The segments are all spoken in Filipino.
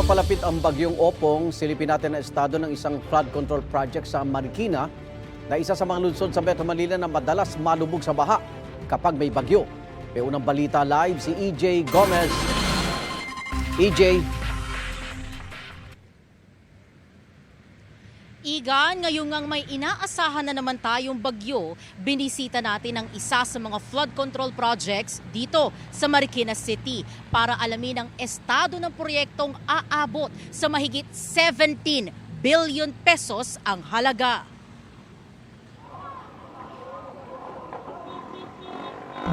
papalapit ang bagyong Opong, silipin natin ang estado ng isang flood control project sa Marikina na isa sa mga lungsod sa Metro Manila na madalas malubog sa baha kapag may bagyo. May unang balita live si EJ Gomez. EJ, Igan, ngayong ngang may inaasahan na naman tayong bagyo, binisita natin ang isa sa mga flood control projects dito sa Marikina City para alamin ang estado ng proyektong aabot sa mahigit 17 billion pesos ang halaga.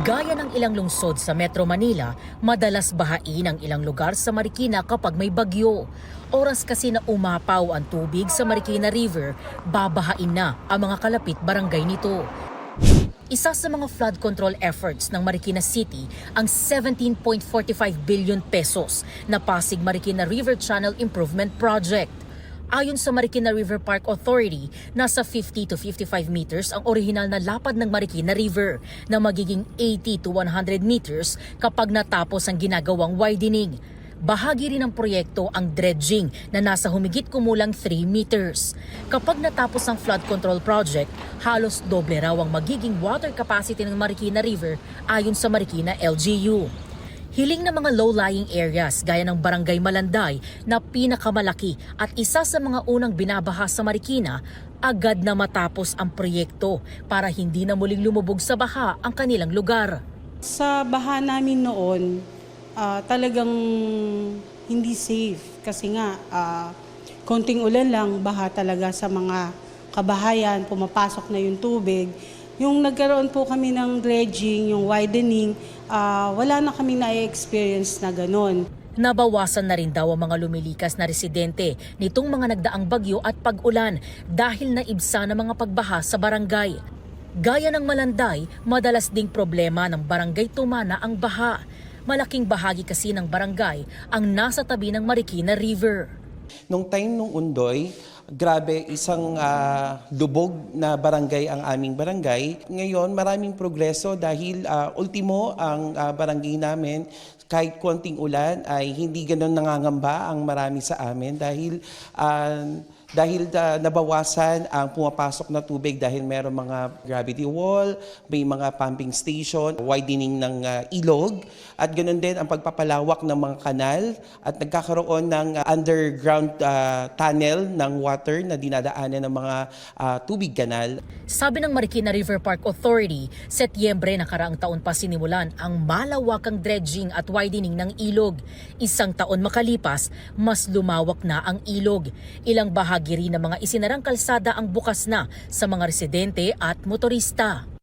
Gaya ng ilang lungsod sa Metro Manila, madalas bahain ang ilang lugar sa Marikina kapag may bagyo. Oras kasi na umapaw ang tubig sa Marikina River, babahain na ang mga kalapit barangay nito. Isa sa mga flood control efforts ng Marikina City ang 17.45 billion pesos na Pasig Marikina River Channel Improvement Project. Ayon sa Marikina River Park Authority, nasa 50 to 55 meters ang orihinal na lapad ng Marikina River na magiging 80 to 100 meters kapag natapos ang ginagawang widening. Bahagi rin ng proyekto ang dredging na nasa humigit kumulang 3 meters. Kapag natapos ang flood control project, halos doble raw ang magiging water capacity ng Marikina River ayon sa Marikina LGU. Hiling ng mga low-lying areas gaya ng Barangay Malanday na pinakamalaki at isa sa mga unang binabaha sa Marikina, agad na matapos ang proyekto para hindi na muling lumubog sa baha ang kanilang lugar. Sa baha namin noon, ah, talagang hindi safe kasi nga ah, konting ulan lang, baha talaga sa mga kabahayan, pumapasok na yung tubig. Yung nagkaroon po kami ng dredging, yung widening, ah, wala na kami na-experience na ganon. Nabawasan na rin daw ang mga lumilikas na residente nitong mga nagdaang bagyo at pag-ulan dahil naibsa ng mga pagbaha sa barangay. Gaya ng Malanday, madalas ding problema ng barangay Tumana ang baha. Malaking bahagi kasi ng barangay ang nasa tabi ng Marikina River. Nung time nung Undoy, grabe, isang ah, lubog na barangay ang aming barangay. Ngayon, maraming progreso dahil ah, ultimo ang ah, barangay namin, kahit konting ulan ay hindi ganun nangangamba ang marami sa amin dahil ah, dahil ah, nabawasan ang pumapasok na tubig dahil meron mga gravity wall, may mga pumping station, widening ng ah, ilog, at ganoon din ang pagpapalawak ng mga kanal at nagkakaroon ng ah, underground ah, tunnel ng water na dinadaanan ng mga ah, tubig kanal. Sabi ng Marikina River Park Authority, Setyembre nakaraang taon pa sinimulan ang malawakang dredging at widening ng ilog. Isang taon makalipas, mas lumawak na ang ilog. Ilang bahagi rin ng mga isinarang kalsada ang bukas na sa mga residente at motorista.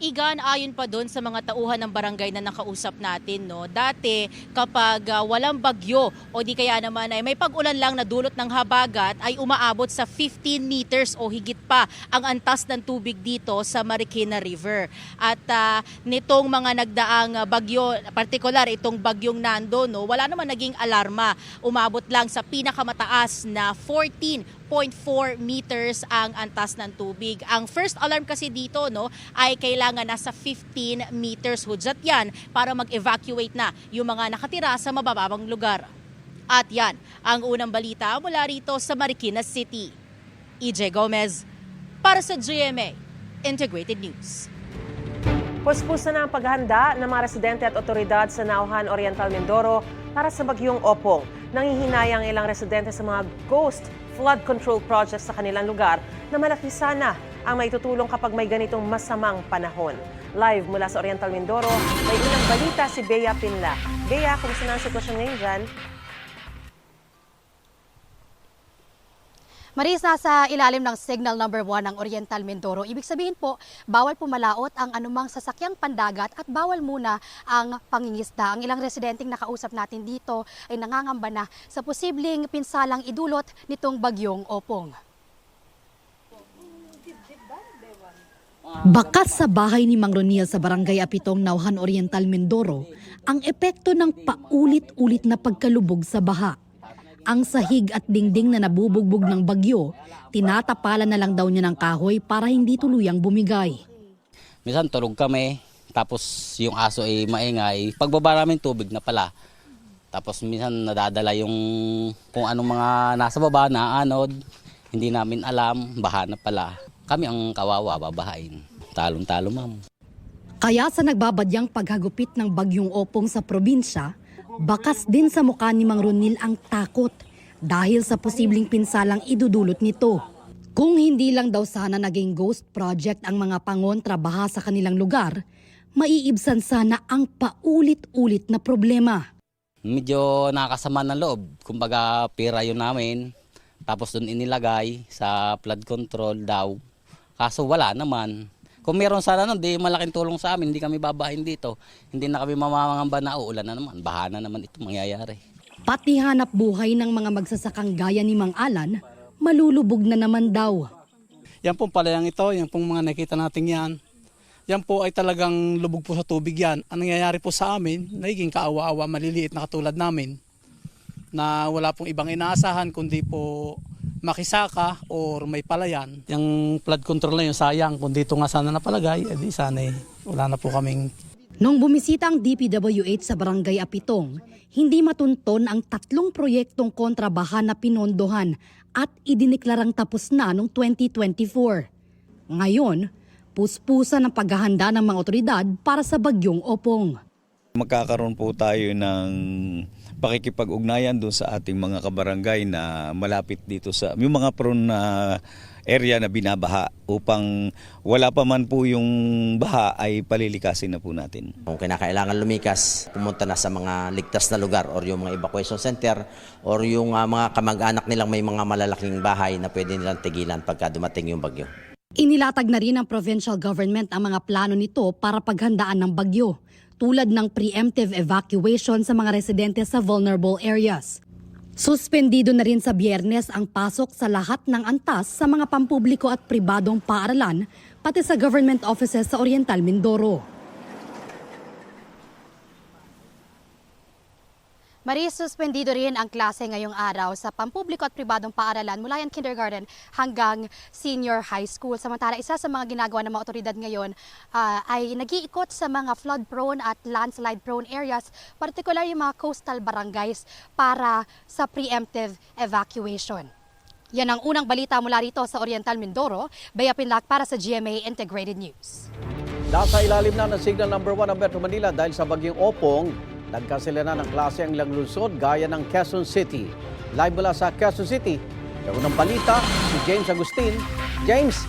Igan, ayon pa doon sa mga tauhan ng barangay na nakausap natin, no, dati kapag ah, walang bagyo o di kaya naman ay may pag-ulan lang na dulot ng habagat ay umaabot sa 15 meters o higit pa ang antas ng tubig dito sa Marikina River. At ah, nitong mga nagdaang ah, bagyo, partikular itong bagyong Nando, no, wala naman naging alarma. Umabot lang sa pinakamataas na 14 0.4 meters ang antas ng tubig. Ang first alarm kasi dito no ay kailangan nasa 15 meters hudyat yan para mag-evacuate na yung mga nakatira sa mabababang lugar. At yan ang unang balita mula rito sa Marikina City. EJ Gomez para sa GMA Integrated News. Puspusan na ang paghahanda ng mga residente at otoridad sa Nauhan Oriental Mindoro para sa bagyong Opong. Nangihinayang ilang residente sa mga ghost flood control projects sa kanilang lugar na malaki sana ang maitutulong kapag may ganitong masamang panahon. Live mula sa Oriental Mindoro, may unang balita si Bea Pinla. Bea, kumusta na ang sitwasyon ngayon dyan? Maris, nasa ilalim ng signal number 1 ng Oriental Mindoro. Ibig sabihin po, bawal pumalaot ang anumang sasakyang pandagat at bawal muna ang pangingisda. Ang ilang residenteng nakausap natin dito ay nangangamba na sa posibleng pinsalang idulot nitong bagyong Opong. Bakas sa bahay ni Mang Roniel sa Barangay Apitong, Nauhan Oriental, Mindoro, ang epekto ng paulit-ulit na pagkalubog sa baha. Ang sahig at dingding na nabubugbog ng bagyo, tinatapalan na lang daw niya ng kahoy para hindi tuluyang bumigay. Minsan tulog kami, Tapos yung aso ay maingay. Pagbaba namin tubig na pala. Tapos minsan nadadala yung kung anong mga nasa baba na anod. Hindi namin alam, baha na pala. Kami ang kawawa, babahain. Talong-talo ma'am. Kaya sa nagbabadyang paghagupit ng bagyong opong sa probinsya, bakas din sa mukha ni Mang Ronil ang takot dahil sa posibleng pinsalang idudulot nito. Kung hindi lang daw sana naging ghost project ang mga pangontrabaha sa kanilang lugar, maiibsan sana ang paulit-ulit na problema. Medyo nakakasama ng loob. Kumbaga pira yun namin. Tapos doon inilagay sa flood control daw. Kaso wala naman. Kung meron sana nun, di malaking tulong sa amin. Hindi kami babahin dito. Hindi na kami mamamangamba na uulan na naman. Baha na naman ito mangyayari. Pati hanap buhay ng mga magsasakang gaya ni Mang Alan, malulubog na naman daw. Yan pong palayang ito, yan pong mga nakita natin yan. Yan po ay talagang lubog po sa tubig yan. Ang nangyayari po sa amin, nagiging kaawa-awa, maliliit na katulad namin na wala pong ibang inaasahan kundi po makisaka or may palayan. Yung flood control na yun, sayang. Kung dito nga sana napalagay, edi sana eh, wala na po kaming Nung bumisita ang DPWH sa Barangay Apitong, hindi matunton ang tatlong proyektong kontrabaha na pinondohan at idiniklarang tapos na noong 2024. Ngayon, puspusa ng paghahanda ng mga otoridad para sa bagyong opong. Magkakaroon po tayo ng pakikipag-ugnayan doon sa ating mga kabarangay na malapit dito sa yung mga prone na area na binabaha upang wala pa man po yung baha ay palilikasin na po natin. Kung kinakailangan lumikas, pumunta na sa mga ligtas na lugar or yung mga evacuation center or yung ah, mga kamag-anak nilang may mga malalaking bahay na pwede nilang tigilan pagka dumating yung bagyo. Inilatag na rin ng provincial government ang mga plano nito para paghandaan ng bagyo, tulad ng preemptive evacuation sa mga residente sa vulnerable areas. Suspendido na rin sa biyernes ang pasok sa lahat ng antas sa mga pampubliko at pribadong paaralan, pati sa government offices sa Oriental Mindoro. Maris, suspendido rin ang klase ngayong araw sa pampubliko at pribadong paaralan mula yan kindergarten hanggang senior high school. Samantala, isa sa mga ginagawa ng mga otoridad ngayon ah, ay nag-iikot sa mga flood-prone at landslide-prone areas, particular yung mga coastal barangays para sa preemptive evacuation. Yan ang unang balita mula rito sa Oriental Mindoro. Bea Pinlac para sa GMA Integrated News. Nasa ilalim na ng signal number 1 ng Metro Manila dahil sa bagyong Opong, nagkansela na ng klase ang ilang lungsod gaya ng Quezon City. Live mula sa Quezon City, yung unang balita, si James Agustin. James,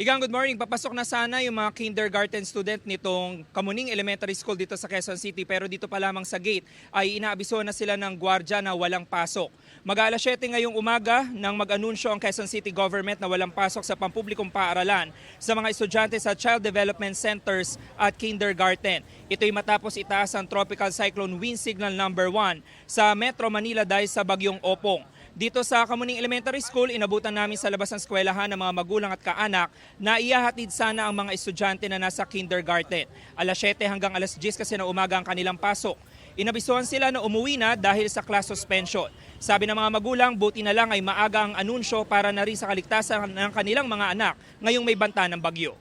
Igang good morning. Papasok na sana yung mga kindergarten student nitong Kamuning Elementary School dito sa Quezon City pero dito pa lamang sa gate ay inaabiso na sila ng gwardya na walang pasok. Mag-aalas 7 ngayong umaga nang mag-anunsyo ang Quezon City government na walang pasok sa pampublikong paaralan sa mga estudyante sa Child Development Centers at Kindergarten. Ito'y matapos itaas ang Tropical Cyclone Wind Signal number 1 sa Metro Manila dahil sa bagyong Opong. Dito sa Kamuning Elementary School, inabutan namin sa labas ng eskwelahan ng mga magulang at kaanak na iyahatid sana ang mga estudyante na nasa kindergarten. Alas 7 hanggang alas 10 kasi na umaga ang kanilang pasok. Inabisuhan sila na umuwi na dahil sa class suspension. Sabi ng mga magulang, buti na lang ay maaga ang anunsyo para na rin sa kaligtasan ng kanilang mga anak ngayong may banta ng bagyo.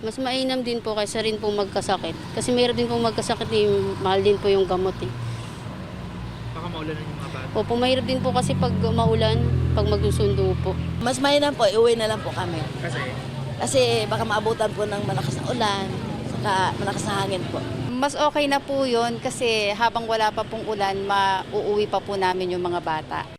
Mas mainam din po kaysa rin po magkasakit. Kasi mayroon din po magkasakit, eh, mahal din po yung gamot eh. Baka maulanan yung. Opo, mahirap din po kasi pag maulan, pag magsusundo po. Mas mainam po, iuwi na lang po kami. Kasi Kasi baka maabutan po ng malakas na ulan, saka malakas na hangin po. Mas okay na po yun kasi habang wala pa pong ulan, mauuwi pa po namin yung mga bata.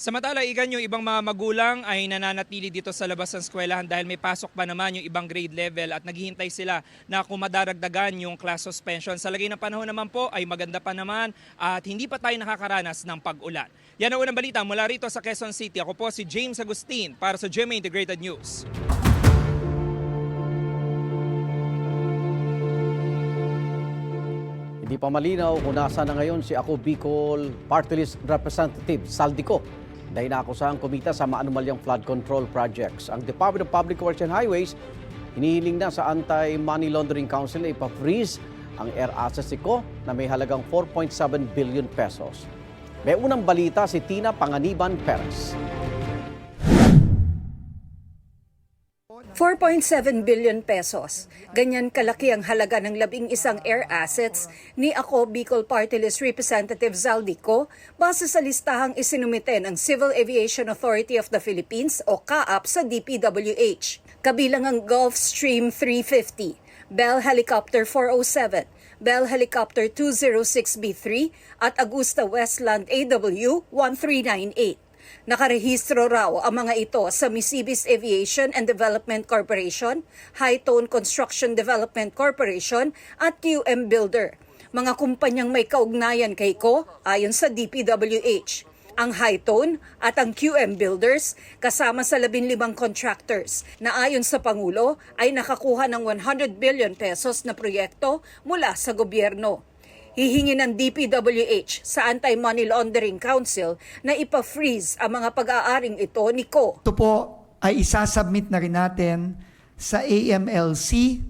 Samantala, igan yung ibang mga magulang ay nananatili dito sa labas ng eskwelahan dahil may pasok pa naman yung ibang grade level at naghihintay sila na kung madaragdagan yung class suspension. Sa lagay ng panahon naman po ay maganda pa naman at hindi pa tayo nakakaranas ng pag-ulan. Yan ang unang balita mula rito sa Quezon City. Ako po si James Agustin para sa GMA Integrated News. hindi pa malinaw kung nasa na ngayon si Ako Bicol Party List Representative Saldico dahil naakusahang kumita sa maanumalyang flood control projects. Ang Department of Public Works and Highways hinihiling na sa Anti-Money Laundering Council na ipa-freeze ang air assets ni na may halagang 4.7 billion pesos. May unang balita si Tina Panganiban Perez. 4.7 billion pesos. Ganyan kalaki ang halaga ng labing isang air assets ni ako Bicol Party List Representative Zaldico base sa listahang isinumite ng Civil Aviation Authority of the Philippines o CAAP sa DPWH. Kabilang ang Gulfstream 350, Bell Helicopter 407, Bell Helicopter 206B3 at Augusta Westland AW 1398. Nakarehistro raw ang mga ito sa Misibis Aviation and Development Corporation, High Tone Construction Development Corporation at QM Builder. Mga kumpanyang may kaugnayan kay ko ayon sa DPWH. Ang High Tone at ang QM Builders kasama sa 15 contractors na ayon sa Pangulo ay nakakuha ng 100 billion pesos na proyekto mula sa gobyerno. Hihingi ng DPWH sa Anti-Money Laundering Council na ipa-freeze ang mga pag-aaring ito ni Ko. Ito po ay isasubmit na rin natin sa AMLC,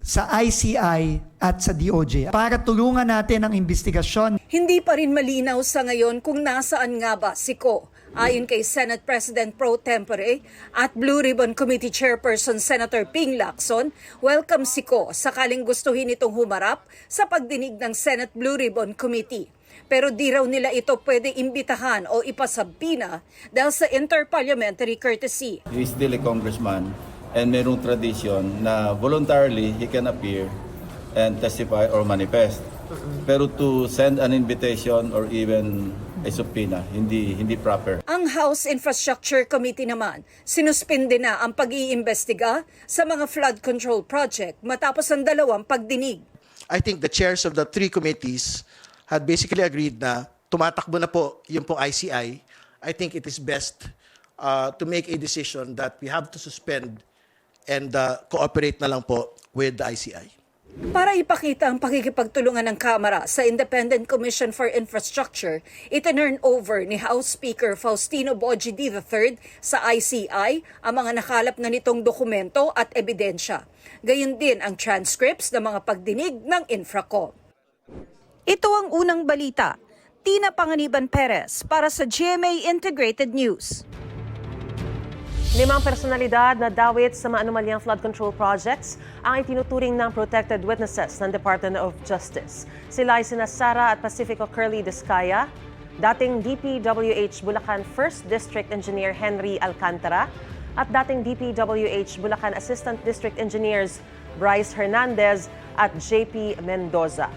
sa ICI at sa DOJ para tulungan natin ang investigasyon. Hindi pa rin malinaw sa ngayon kung nasaan nga ba si Ko. Ayon kay Senate President Pro Tempore at Blue Ribbon Committee Chairperson Senator Ping Lacson, welcome si Ko sakaling gustuhin itong humarap sa pagdinig ng Senate Blue Ribbon Committee. Pero di raw nila ito pwede imbitahan o ipasabpina dahil sa interparliamentary courtesy. He is still a congressman and merong tradition na voluntarily he can appear and testify or manifest. Pero to send an invitation or even a subpoena, hindi hindi proper. Ang House Infrastructure Committee naman, sinuspinde na ang pag-iimbestiga sa mga flood control project matapos ang dalawang pagdinig. I think the chairs of the three committees had basically agreed na tumatakbo na po yung pong ICI. I think it is best uh, to make a decision that we have to suspend and uh, cooperate na lang po with the ICI. Para ipakita ang pakikipagtulungan ng Kamara sa Independent Commission for Infrastructure, itinurn over ni House Speaker Faustino Boji. III sa ICI ang mga nakalap na nitong dokumento at ebidensya. Gayun din ang transcripts ng mga pagdinig ng Infracom. Ito ang unang balita. Tina Panganiban Perez para sa GMA Integrated News. Limang personalidad na dawit sa maanumalyang flood control projects ang itinuturing ng protected witnesses ng Department of Justice. Sila ay sina Sara at Pacifico Curly Descaya, dating DPWH Bulacan 1st District Engineer Henry Alcantara, at dating DPWH Bulacan Assistant District Engineers Bryce Hernandez at JP Mendoza.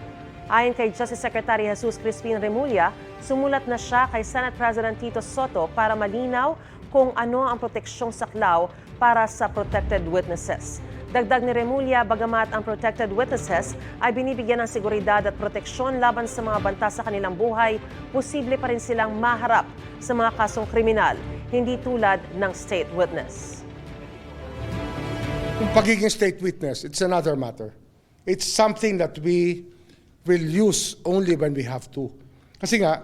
Ayon kay Justice Secretary Jesus Crispin Remulla, sumulat na siya kay Senate President Tito Soto para malinaw kung ano ang proteksyong saklaw para sa protected witnesses. Dagdag ni Remulla, bagamat ang protected witnesses ay binibigyan ng seguridad at proteksyon laban sa mga banta sa kanilang buhay, posible pa rin silang maharap sa mga kasong kriminal, hindi tulad ng state witness. Yung pagiging state witness, it's another matter. It's something that we will use only when we have to. Kasi nga,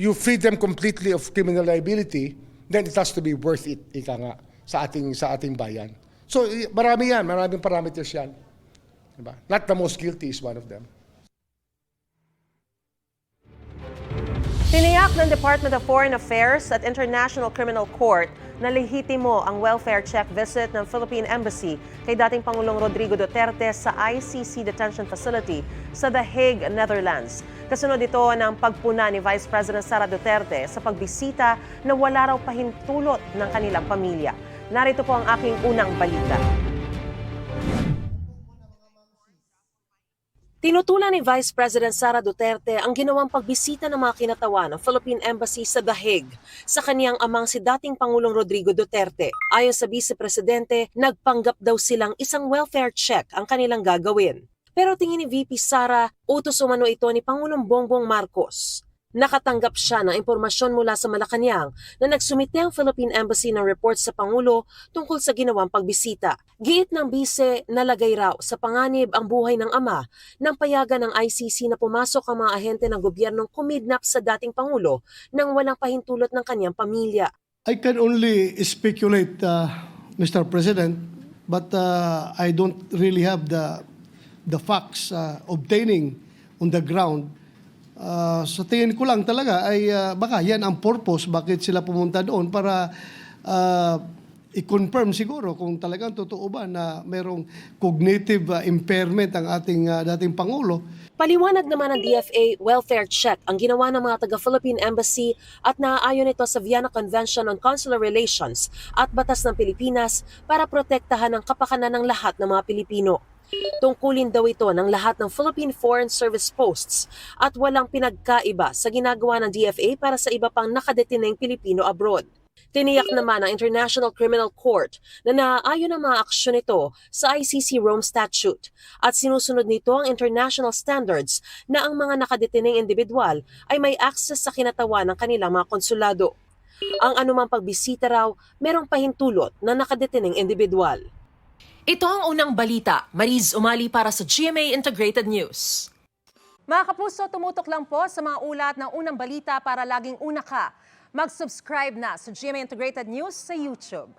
you free them completely of criminal liability, then it has to be worth it, ika nga, sa ating, sa ating bayan. So, marami yan, maraming parameters yan. Diba? Not the most guilty is one of them. Tiniyak ng Department of Foreign Affairs at International Criminal Court na lehitimo ang welfare check visit ng Philippine Embassy kay dating Pangulong Rodrigo Duterte sa ICC Detention Facility sa The Hague, Netherlands. Kasunod ito ng pagpuna ni Vice President Sara Duterte sa pagbisita na wala raw pahintulot ng kanilang pamilya. Narito po ang aking unang balita. Tinutulan ni Vice President Sara Duterte ang ginawang pagbisita ng mga kinatawan ng Philippine Embassy sa Hague sa kaniyang amang si dating Pangulong Rodrigo Duterte. Ayon sa Vice Presidente, nagpanggap daw silang isang welfare check ang kanilang gagawin. Pero tingin ni VP Sara, utos umano ito ni Pangulong Bongbong Marcos. Nakatanggap siya ng impormasyon mula sa Malacanang na nagsumite ang Philippine Embassy ng report sa Pangulo tungkol sa ginawang pagbisita. Giit ng bise, nalagay raw sa panganib ang buhay ng ama nang payagan ng ICC na pumasok ang mga ahente ng gobyernong kumidnap sa dating Pangulo nang walang pahintulot ng kanyang pamilya. I can only speculate, uh, Mr. President, but uh, I don't really have the the facts uh, obtaining on the ground Ah, sa tingin ko lang talaga ay ah, baka yan ang purpose bakit sila pumunta doon para ah, i-confirm siguro kung talagang totoo ba na merong cognitive ah, impairment ang ating ah, dating Pangulo. Paliwanag naman ng DFA, welfare check ang ginawa ng mga taga-Philippine Embassy at naaayon ito sa Vienna Convention on Consular Relations at Batas ng Pilipinas para protektahan ang kapakanan ng lahat ng mga Pilipino. Tungkulin daw ito ng lahat ng Philippine Foreign Service Posts at walang pinagkaiba sa ginagawa ng DFA para sa iba pang nakadetineng Pilipino abroad. Tiniyak naman ng International Criminal Court na naaayon ang mga aksyon nito sa ICC Rome Statute at sinusunod nito ang international standards na ang mga nakadeteneng individual ay may access sa kinatawan ng kanilang mga konsulado. Ang anumang pagbisita raw, merong pahintulot na nakadeteneng individual. Ito ang unang balita. Mariz Umali para sa GMA Integrated News. Mga kapuso, tumutok lang po sa mga ulat ng unang balita para laging una ka. Mag-subscribe na sa GMA Integrated News sa YouTube.